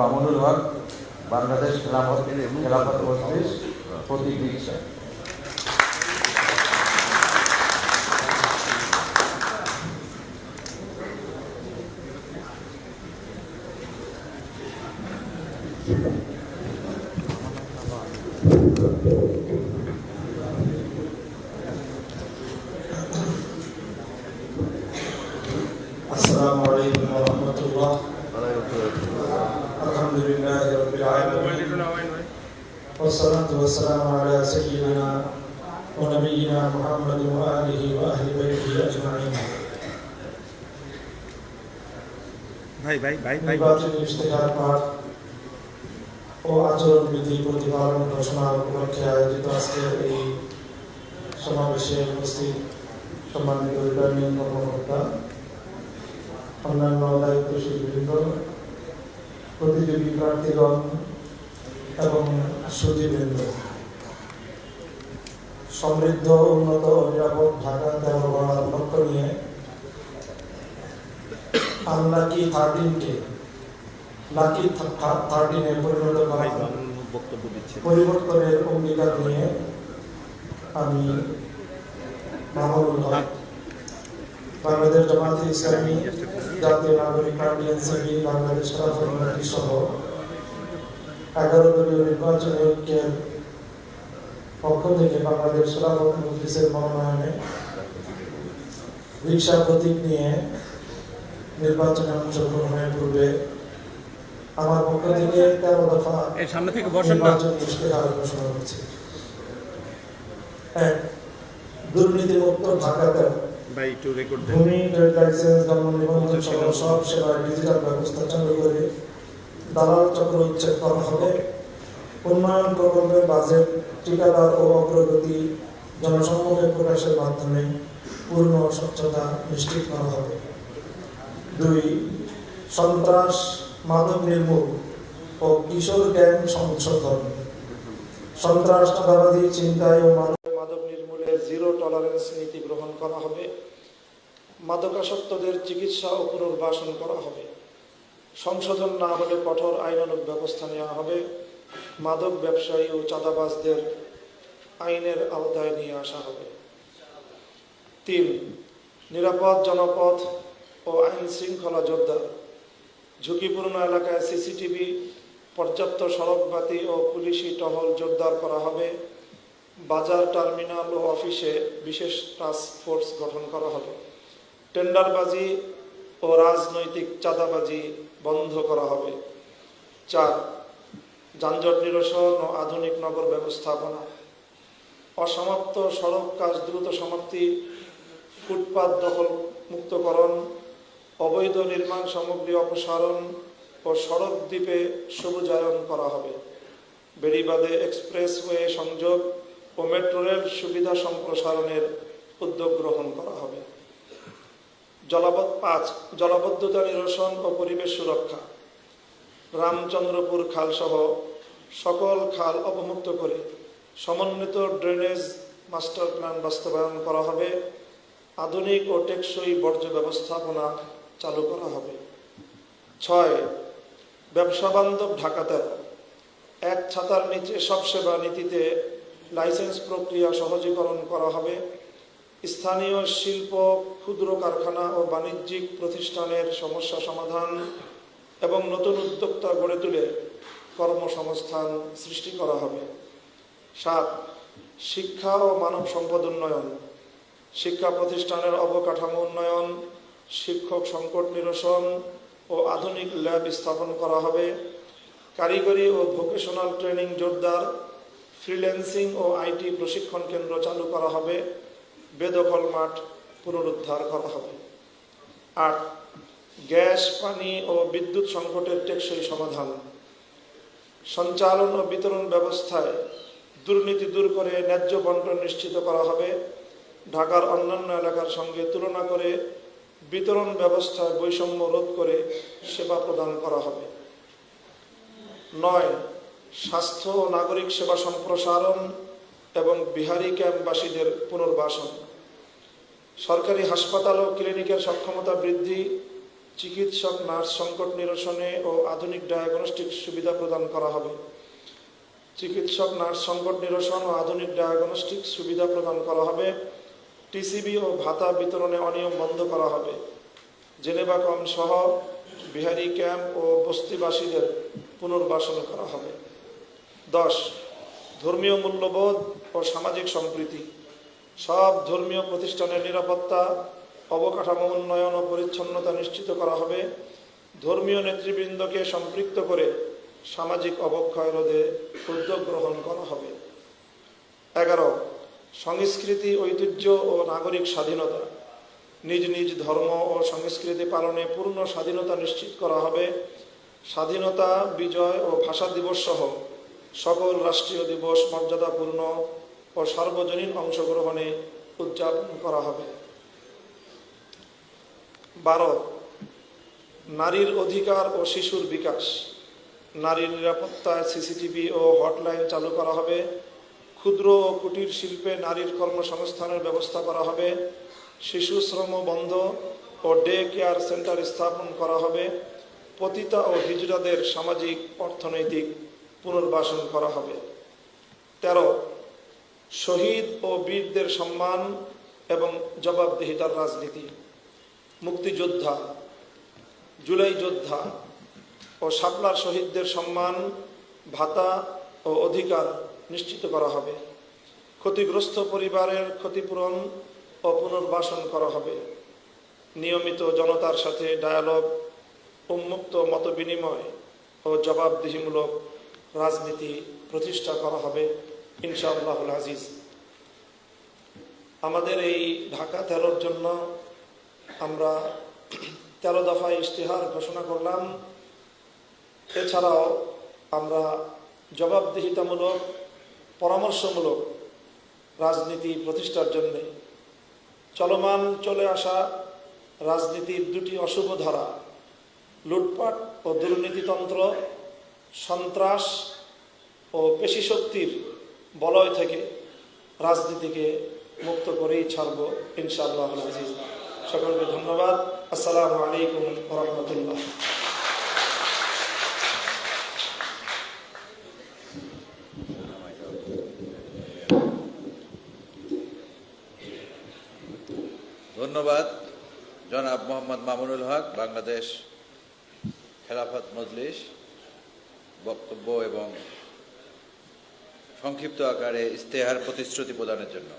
মামুনুল হক বাংলাদেশ খেলাফত খেলাফত মজলিস প্রতীক রিক্সা السلام عليكم ورحمة الله अलहमदिल्लाह रब्बिल आलमीन वस्सलातु वस्सलामु अला सय्यिदिना व नबियिना मुहम्मद व आलिहि व अहलि बैतिहि अजमईन भाई भाई भाई भाई বাপের ইশতেহার পাঠ ও আচরণ বিধি প্রতিপালন ঘোষণা উপলক্ষে আয়োজিত আজকের এই সমাবেশে উপস্থিত সম্মানিত ইব্রাহিম কর্মকর্তা অন্যান্য দায়িত্বশীল বৃন্দ প্রতিযোগী প্রার্থীগণ এবং সুদীবৃন্দ সমৃদ্ধ, উন্নত, নিরাপদ ঢাকা তেরো গড়ার লক্ষ্য নিয়ে আনলাকি থার্টিনকে লাকি থার্টিনে পরিণত করা হয়। পরিবর্তনের অঙ্গীকার নিয়ে আমি মামুনুল হক বাংলাদেশ জামাতে ইসলামী জাতীয় নাগরিক party NCP Bangladesh Khelafat party সহ এগারো দলীয় নির্বাচনী ঐক্যের পক্ষ থেকে বাংলাদেশ খেলাফত মজলিসের মনোনয়নে রিক্সা প্রতীক নিয়ে নির্বাচনে অংশগ্রহণের পূর্বে আমার পক্ষ থেকে তেরো দফা সামনে থেকে নির্বাচনী ইশতেহার ঘোষণা করছি। এক দুর্নীতিমুক্ত ঢাকাতে ভাই একটু রেকর্ড দেন। ভূমি ট্রেড লাইসেন্স জন্ম নিবন্ধন সহ সব সেবার ডিজিটাল ব্যবস্থা চালু করে দালাল চক্র উচ্ছেদ করা হবে। উন্নয়ন প্রকল্পের বাজেট ঠিকাদার ও অগ্রগতি জনসম্মুখে প্রকাশের মাধ্যমে পূর্ণ স্বচ্ছতা নিশ্চিত করা হবে। দুই সন্ত্রাস মাদক নির্মূল ও কিশোর গ্যাং সংশোধন। সন্ত্রাস চিন্তায় ও টলারেন্স নীতি গ্রহণ করা হবে। মাদকাসক্তদের চিকিৎসা ও পুনর্বাসন করা হবে। সংশোধন না হলে কঠোর আইনানুগ ব্যবস্থা নেওয়া হবে। মাদক ব্যবসায়ী ও চাঁদাবাজদের আইনের আওতায় নিয়ে আসা হবে। তিন, নিরাপদ জনপথ ও আইন শৃঙ্খলা জোরদার। ঝুঁকিপূর্ণ এলাকায় সিসিটিভি, পর্যাপ্ত সড়কবাতি ও পুলিশি টহল জোরদার করা হবে। বাজার টার্মিনাল ও অফিসে বিশেষ টাস্ক ফোর্স গঠন করা হবে। টেন্ডারবাজি ও রাজনৈতিক চাঁদাবাজি বন্ধ করা হবে। চার, যানজট নিরসন ও আধুনিক নগর ব্যবস্থাপনা। অসমাপ্ত সড়ক কাজ দ্রুত সমাপ্তি, ফুটপাত দখল মুক্তকরণ, অবৈধ নির্মাণ সামগ্রী অপসারণ ও সড়ক দ্বীপে সবুজায়ন করা হবে। বেড়িবাদে এক্সপ্রেসওয়ে সংযোগ ও মেট্রো রেল সুবিধা সম্প্রসারণের উদ্যোগ গ্রহণ করা হবে। জলাবদ্ধ পাঁচ, জলাবদ্ধতা নিরসন ও পরিবেশ সুরক্ষা। রামচন্দ্রপুর খালসহ সকল খাল অবমুক্ত করে সমন্বিত ড্রেনেজ মাস্টার প্ল্যান বাস্তবায়ন করা হবে। আধুনিক ও টেকসই বর্জ্য ব্যবস্থাপনা চালু করা হবে। ছয়, ব্যবসা বান্ধব ঢাকাতে এক ছাতার নিচে সব সেবা নীতিতে লাইসেন্স প্রক্রিয়া সহজীকরণ করা হবে। স্থানীয় শিল্প, ক্ষুদ্র কারখানা ও বাণিজ্যিক প্রতিষ্ঠানের সমস্যা সমাধান এবং নতুন উদ্যোক্তা গড়ে তুলে কর্মসংস্থান সৃষ্টি করা হবে। সাত, শিক্ষা ও মানব সম্পদ উন্নয়ন। শিক্ষা প্রতিষ্ঠানের অবকাঠামো উন্নয়ন, শিক্ষক সংকট নিরসন ও আধুনিক ল্যাব স্থাপন করা হবে। কারিগরি ও ভোকেশনাল ট্রেনিং জোরদার ফ্রিল্যান্সিং ও আইটি প্রশিক্ষণ কেন্দ্র চালু করা হবে। বেদখল মাঠ পুনরুদ্ধার করা হবে। আট, গ্যাস, পানি ও বিদ্যুৎ সংকটের টেকসই সমাধান। সঞ্চালন ও বিতরণ ব্যবস্থায় দুর্নীতি দূর করে ন্যায্য বন্টন নিশ্চিত করা হবে। ঢাকার অন্যান্য এলাকার সঙ্গে তুলনা করে বিতরণ ব্যবস্থায় বৈষম্য রোধ করে সেবা প্রদান করা হবে। নয় স্বাস্থ্য ও নাগরিক সেবা সম্প্রসারণ এবং বিহারি ক্যাম্পবাসীদের পুনর্বাসন। সরকারি হাসপাতাল ও ক্লিনিকের সক্ষমতা বৃদ্ধি, চিকিৎসক, নার্স সংকট নিরসনে ও আধুনিক ডায়াগনস্টিক সুবিধা প্রদান করা হবে। চিকিৎসক, নার্স সংকট নিরসন ও আধুনিক ডায়াগনস্টিক সুবিধা প্রদান করা হবে। টিসিবি ও ভাতা বিতরণে অনিয়ম বন্ধ করা হবে। জেনেভা কম সহ বিহারি ক্যাম্প ও বস্তিবাসীদের পুনর্বাসন করা হবে। দশ, ধর্মীয় মূল্যবোধ ও সামাজিক সম্প্রীতি। সব ধর্মীয় প্রতিষ্ঠানের নিরাপত্তা, অবকাঠামো উন্নয়ন ও পরিচ্ছন্নতা নিশ্চিত করা হবে। ধর্মীয় নেতৃবৃন্দকে সম্পৃক্ত করে সামাজিক অবক্ষয় রোধে উদ্যোগ গ্রহণ করা হবে। এগারো, সংস্কৃতি, ঐতিহ্য ও নাগরিক স্বাধীনতা। নিজ নিজ ধর্ম ও সংস্কৃতি পালনে পূর্ণ স্বাধীনতা নিশ্চিত করা হবে। স্বাধীনতা, বিজয় ও ভাষা দিবস সহ সকল রাষ্ট্রীয় দিবস মর্যাদাপূর্ণ ও সার্বজনীন অংশগ্রহণে উদযাপন করা হবে। বারো নারীর অধিকার ও শিশুর বিকাশ। নারীর নিরাপত্তায় সিসিটিভি ও হটলাইন চালু করা হবে। ক্ষুদ্র ও কুটির শিল্পে নারীর কর্মসংস্থানের ব্যবস্থা করা হবে। শিশু শ্রম বন্ধ ও ডে কেয়ার সেন্টার স্থাপন করা হবে। পতিতা ও হিজড়াদের সামাজিক, অর্থনৈতিক পুনর্বাসন করা হবে। তেরো, শহীদ ও বীরদের সম্মান এবং জবাবদিহিতার রাজনীতি। মুক্তিযোদ্ধা, জুলাই যোদ্ধা ও শাপলার শহীদদের সম্মান, ভাতা ও অধিকার নিশ্চিত করা হবে। ক্ষতিগ্রস্ত পরিবারের ক্ষতিপূরণ ও পুনর্বাসন করা হবে। নিয়মিত জনতার সাথে ডায়ালগ উন্মুক্ত মতবিনিময় ও জবাবদিহিমূলক রাজনীতি প্রতিষ্ঠা করা হবে, ইনশাআল্লাহুল আজিজ। আমাদের এই ঢাকা তেরোর জন্য আমরা তেরো দফায় ইশতেহার ঘোষণা করলাম। এছাড়াও আমরা জবাবদিহিতামূলক, পরামর্শমূলক রাজনীতি প্রতিষ্ঠার জন্য চলমান চলে আসা রাজনীতির দুটি অশুভ ধারা, লুটপাট ও দুর্নীতিতন্ত্র সন্ত্রাস ও পেশিশক্তির বলয় থেকে রাজনীতিকে মুক্ত করেই ছাড়ব ইনশাআল্লাহ আজিজ সকলকে ধন্যবাদ। আসসালামু আলাইকুম রহমতুল্লাহ। ধন্যবাদ, জনাব মোহাম্মদ মামুনুল হক, বাংলাদেশ খেলাফত মজলিস। বক্তব্য এবং সংক্ষিপ্ত আকারে ইস্তেহার প্রতিশ্রুতি প্রদানের জন্য।